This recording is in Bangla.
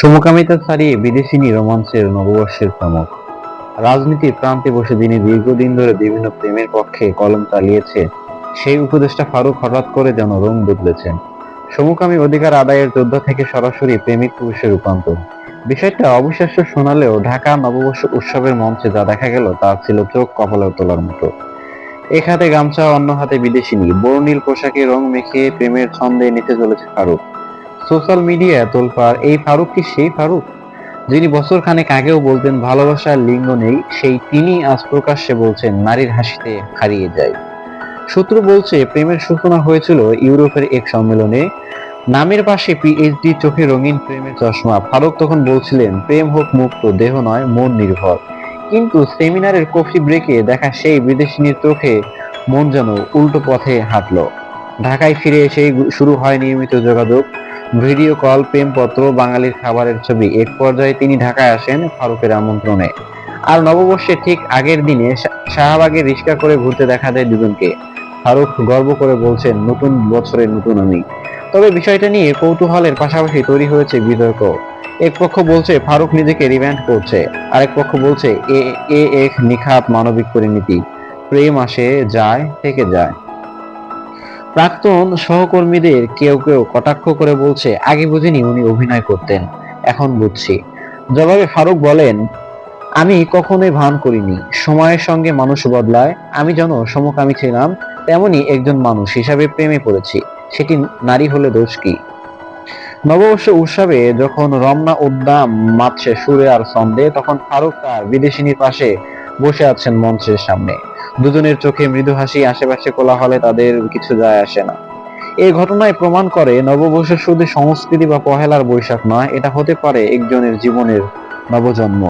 সমকামিতা ছাড়িয়ে বিদেশিনী রোমাঞ্চের নববর্ষের চমক রাজনীতির প্রান্তে বসে যিনি দীর্ঘদিন ধরে বিভিন্ন প্রেমের পক্ষে কলম চালিয়েছে, সেই উপদেষ্টা ফারুক হঠাৎ করে যেন রং বদলেছেন। সমকামী অধিকার আদায়ের যোদ্ধা থেকে সরাসরি প্রেমিক পুরুষে রূপান্তর। বিষয়টা অবিশ্বাস্য শোনালেও ঢাকা নববর্ষ উৎসবের মঞ্চে যা দেখা গেল তা ছিল চোখ কপালে তোলার মতো। এক হাতে গামছা, অন্য হাতে বিদেশিনী বর্ণিল পোশাকে রং মেখে প্রেমের ছন্দে নিতে চলেছে ফারুক। সোশ্যাল মিডিয়া তোলপাড় এই ফারুক কি সেই ফারুক? যিনি বছর খানেক আগেও বলতেন, ভালোবাসার লিঙ্গ নেই, সেই তিনি আজ প্রকাশ্যে বলছেন, নারীর হাসিতে হারিয়ে যায়। সূত্র বলছে, প্রেমের সূচনা হয়েছিল ইউরোপের এক সম্মেলনে। নামের পাশে পিএইচডি চোখে রঙিন প্রেমের চশমা। ফারুক তখন বলছিলেন, প্রেম হোক মুক্ত, দেহ নয়, মন নির্ভর। কিন্তু সেমিনারের কফি ব্রেকে দেখা সেই বিদেশিনীর চোখে মন যেন উল্টো পথে হাঁটলো। ঢাকায় ফিরে এসেই শুরু হয় নিয়মিত যোগাযোগ। ভিডিও কল, প্রেমপত্র, বাঙালির খাবারের ছবি, এক পর্যায়ে তিনি ঢাকায় আসেন ফারুকের আমন্ত্রণে। আর নববর্ষে ঠিক আগের দিনে শাহবাগে রিক্সা করে ঘুরতে দেখা যায় দুজনকে। ফারুক গর্ব করে বলছেন, নতুন বছরের নতুন আমি। তবে বিষয়টা নিয়ে কৌতূহলের পাশাপাশি তৈরি হয়েছে বিতর্ক। এক পক্ষ বলছে, ফারুক নিজেকে রিভ্যান্ড করছে। আরেক পক্ষ বলছে, এ এ এক নিখাত মানবিক পরিণতি। প্রেম আসে, যায়, থেকে যায়। প্রাক্তন সহকর্মীদের কেউ কেউ কটাক্ষ করে বলছে, আগে বুঝিনি উনি অভিনয় করতেন, এখন বুঝছি। জবাবে ফারুক বলেন, আমি কখনোই ভান করিনি। সময়ের সঙ্গে মানুষ বদলায়, আমি যেন সমকামী ছিলাম, তেমনি একজন মানুষ হিসাবে প্রেমে পড়েছি, সেটি নারী হলে দোষ কি? নববর্ষ উৎসবে যখন রমনা উদ্যাম মাতছে সুরে আর ছন্দে, তখন ফারুক তার বিদেশিনীর পাশে বসে আছেন মঞ্চের সামনে। দুজনের চোখে মৃদু হাসি, আশেপাশে কোলাহলে তাদের কিছু যায় আসে না। এই ঘটনায় প্রমাণ করে নববর্ষের শুধু সংস্কৃতি বা পহেলার বৈশাখ নয়, এটা হতে পারে একজনের জীবনের নবজন্ম।